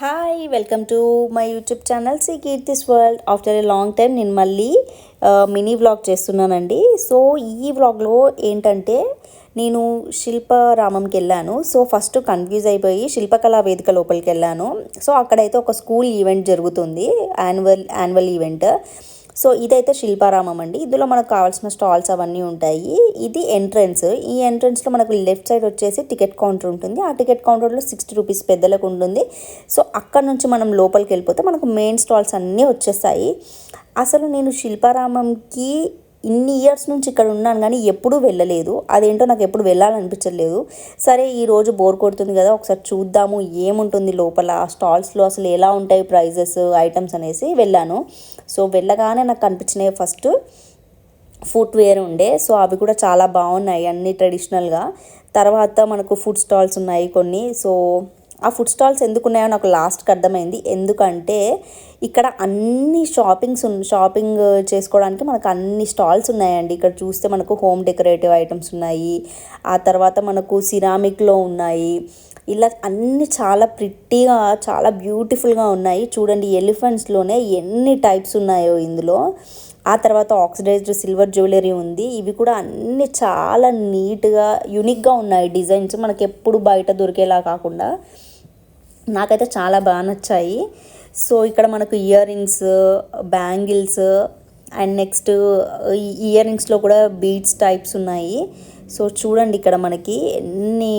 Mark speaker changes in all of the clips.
Speaker 1: Hi welcome to my YouTube channel గీట్ Keerthi's world after a long time నేను మళ్ళీ mini vlog చేస్తున్నానండి. So ఈ వ్లాగ్లో ఏంటంటే నేను శిల్పరామంకి వెళ్ళాను. సో ఫస్ట్ కన్ఫ్యూజ్ అయిపోయి శిల్పకళా వేదిక లోపలికి వెళ్ళాను. సో అక్కడైతే ఒక స్కూల్ ఈవెంట్ జరుగుతుంది యాన్యువల్ యాన్యువల్ ఈవెంట్ సో ఇదైతే శిల్పారామం అండి. ఇందులో మనకు కావాల్సిన స్టాల్స్ అవన్నీ ఉంటాయి. ఇది ఎంట్రన్స్. ఈ ఎంట్రన్స్లో మనకు లెఫ్ట్ సైడ్ వచ్చేసి టికెట్ కౌంటర్ ఉంటుంది. ఆ టికెట్ కౌంటర్లో సిక్స్టీ రూపీస్ పెద్దలకు ఉంటుంది. సో అక్కడ నుంచి మనం లోపలికి వెళ్ళిపోతే మనకు మెయిన్ స్టాల్స్ అన్నీ వచ్చేస్తాయి. అసలు నేను శిల్పారామంకి ఇన్ని ఇయర్స్ నుంచి ఇక్కడ ఉన్నాను కానీ ఎప్పుడూ వెళ్ళలేదు. అదేంటో నాకు ఎప్పుడు వెళ్ళాలనిపించలేదు సరే ఈరోజు బోర్ కొడుతుంది కదా ఒకసారి చూద్దాము ఏముంటుంది లోపల ఆ స్టాల్స్లో అసలు ఎలా ఉంటాయి ప్రైజెస్ ఐటమ్స్ అనేసి వెళ్ళాను. సో వెళ్ళగానే నాకు కనిపించినాయి ఫస్ట్ ఫుట్వేర్ ఉండే. సో అవి కూడా చాలా బాగున్నాయి అన్ని ట్రెడిషనల్గా తర్వాత మనకు ఫుడ్ స్టాల్స్ ఉన్నాయి కొన్ని. సో ఆ ఫుడ్ స్టాల్స్ ఎందుకు ఉన్నాయో నాకు లాస్ట్కి అర్థమైంది. ఎందుకంటే ఇక్కడ అన్ని షాపింగ్స్ షాపింగ్ చేసుకోవడానికి మనకు అన్ని స్టాల్స్ ఉన్నాయండి. ఇక్కడ చూస్తే మనకు హోమ్ డెకరేటివ్ ఐటమ్స్ ఉన్నాయి. ఆ తర్వాత మనకు సిరామిక్లో ఉన్నాయి. ఇలా అన్ని చాలా ప్రిట్టీగా చాలా బ్యూటిఫుల్గా ఉన్నాయి. చూడండి ఎలిఫెంట్స్లోనే ఎన్ని టైప్స్ ఉన్నాయో ఇందులో. ఆ తర్వాత ఆక్సిడైజ్డ్ సిల్వర్ జ్యువెలరీ ఉంది. ఇవి కూడా అన్నీ చాలా నీట్గా యూనిక్గా ఉన్నాయి డిజైన్స్. మనకి ఎప్పుడు బయట దొరికేలా కాకుండా నాకైతే చాలా బాగా నచ్చాయి. సో ఇక్కడ మనకు earrings bangles and next ear రింగ్స్లో కూడా బీడ్స్ టైప్స్ ఉన్నాయి. సో చూడండి ఇక్కడ మనకి ఎన్ని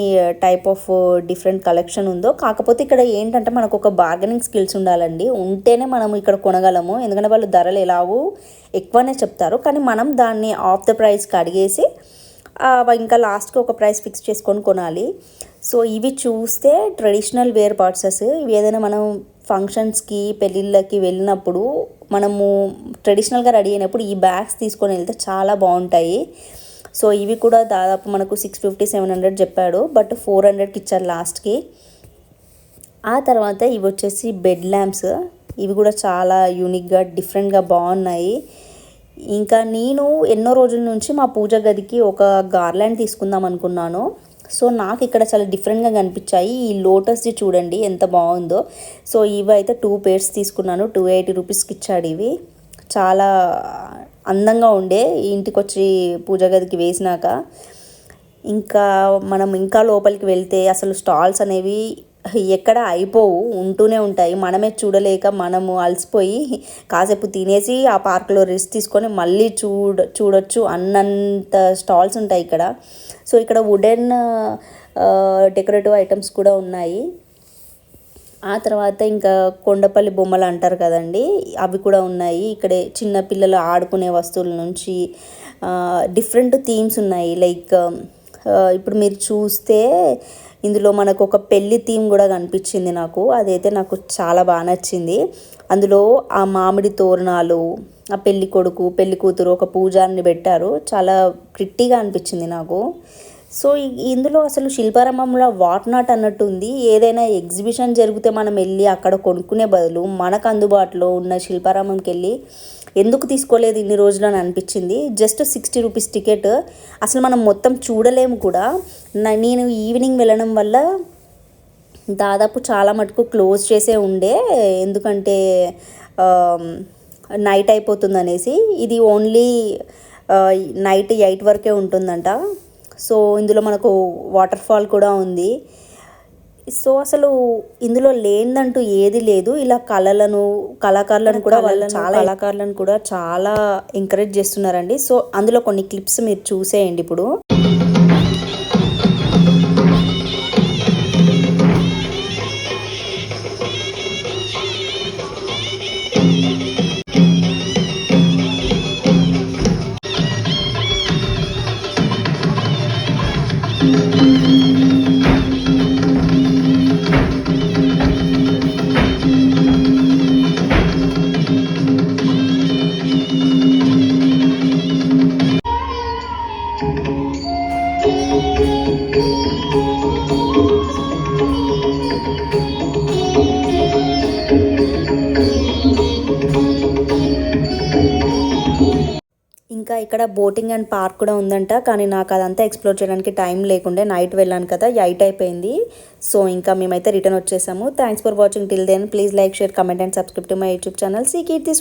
Speaker 1: టైప్ ఆఫ్ డిఫరెంట్ కలెక్షన్ ఉందో. కాకపోతే ఇక్కడ ఏంటంటే మనకు ఒక బార్గెనింగ్ స్కిల్స్ ఉండాలండి. ఉంటేనే మనం ఇక్కడ కొనగలము. ఎందుకంటే వాళ్ళు ధరలు ఎలాగో ఎక్కువనే చెప్తారు. కానీ మనం దాన్ని ఆఫ్ ద ప్రైస్కి అడిగేసి ఇంకా లాస్ట్కి ఒక ప్రైస్ ఫిక్స్ చేసుకొని కొనాలి. సో ఇవి చూస్తే ట్రెడిషనల్ వేర్ పార్ట్సెస్ ఇవి ఏదైనా మనం ఫంక్షన్స్కి పెళ్ళిళ్ళకి వెళ్ళినప్పుడు మనము ట్రెడిషనల్గా రెడీ అయినప్పుడు ఈ బ్యాగ్స్ తీసుకొని వెళ్తే చాలా బాగుంటాయి. సో ఇవి కూడా దాదాపు మనకు సిక్స్ ఫిఫ్టీ సెవెన్ హండ్రెడ్ చెప్పాడు బట్ ఫోర్ హండ్రెడ్కి ఇచ్చారు లాస్ట్కి. ఆ తర్వాత ఇవి వచ్చేసి బెడ్ ల్యాంప్స్. ఇవి కూడా చాలా యూనిక్గా డిఫరెంట్గా బాగున్నాయి. ఇంకా నేను ఎన్నో రోజుల నుంచి మా పూజ గదికి ఒక గార్లాండ్ తీసుకుందాం అనుకున్నాను. సో నాకు ఇక్కడ చాలా డిఫరెంట్గా కనిపించాయి. ఈ లోటస్ది చూడండి ఎంత బాగుందో. సో ఇవి అయితే టూ పేర్స్ తీసుకున్నాను. టూ ఎయిటీ రూపీస్కి ఇచ్చాడు ఇవి. చాలా అందంగా ఉండే ఇంటికి వచ్చి పూజ గదికి వేసినాక. ఇంకా మనం ఇంకా లోపలికి వెళ్తే అసలు స్టాల్స్ అనేవి ఎక్కడ అయిపోవు ఉంటూనే ఉంటాయి. మనమే చూడలేక మనము అలసిపోయి కాసేపు తినేసి ఆ పార్క్లో రెస్ట్ తీసుకొని మళ్ళీ చూడ చూడొచ్చు అన్నంత స్టాల్స్ ఉంటాయి ఇక్కడ. సో ఇక్కడ వుడెన్ డెకరేటివ్ ఐటమ్స్ కూడా ఉన్నాయి. ఆ తర్వాత ఇంకా కొండపల్లి బొమ్మలు అంటారు కదండి అవి కూడా ఉన్నాయి. ఇక్కడే చిన్న పిల్లలు ఆడుకునే వస్తువుల నుంచి డిఫరెంట్ థీమ్స్ ఉన్నాయి. లైక్ ఇప్పుడు మీరు చూస్తే ఇందులో మనకు ఒక పెళ్ళి థీమ్ కూడా కనిపించింది నాకు. అదైతే నాకు చాలా బాగా నచ్చింది. అందులో ఆ మామిడి తోరణాలు ఆ పెళ్ళి కొడుకు పెళ్ళి కూతురు ఒక పూజారిని పెట్టారు. చాలా ప్రిట్టిగా అనిపించింది నాకు. సో ఇందులో అసలు శిల్పారామంలో వాట్ నాట్ అన్నట్టు ఉంది. ఏదైనా ఎగ్జిబిషన్ జరిగితే మనం వెళ్ళి అక్కడ కొనుక్కునే బదులు మనకు అందుబాటులో ఉన్న శిల్పారామంకి వెళ్ళి ఎందుకు తీసుకోలేదు ఇన్ని రోజులు అని అనిపించింది. Just sixty rupees ticket. అసలు మనం మొత్తం చూడలేము కూడా. నేను ఈవినింగ్ వెళ్ళడం వల్ల దాదాపు చాలా మటుకు క్లోజ్ చేసే ఉండే. ఎందుకంటే నైట్ అయిపోతుంది అనేసి ఇది ఓన్లీ నైట్ ఎయిట్ వరకే ఉంటుందంట. సో ఇందులో మనకు వాటర్ ఫాల్ కూడా ఉంది. సో అసలు ఇందులో లేదంటూ ఏది లేదు. ఇలా కళలను కళాకారులను కూడా వాళ్ళ చాలా కళాకారులను కూడా చాలా ఎంకరేజ్ చేస్తున్నారండి. సో అందులో కొన్ని క్లిప్స్ మీరు చూసేయండి ఇప్పుడు. ఇంకా ఇక్కడ బోటింగ్ అండ్ పార్క్ కూడా ఉందంట కానీ నాకు అదంతా ఎక్స్ప్లోర్ చేయడానికి టైం లేకుండే నైట్ వెళ్ళాను కదా ఎయిట్ అయిపోయింది. సో ఇంకా మేమైతే రిటర్న్ వచ్చేసాము. Thanks for watching till then please like share comment and subscribe to my YouTube channel C Keerthi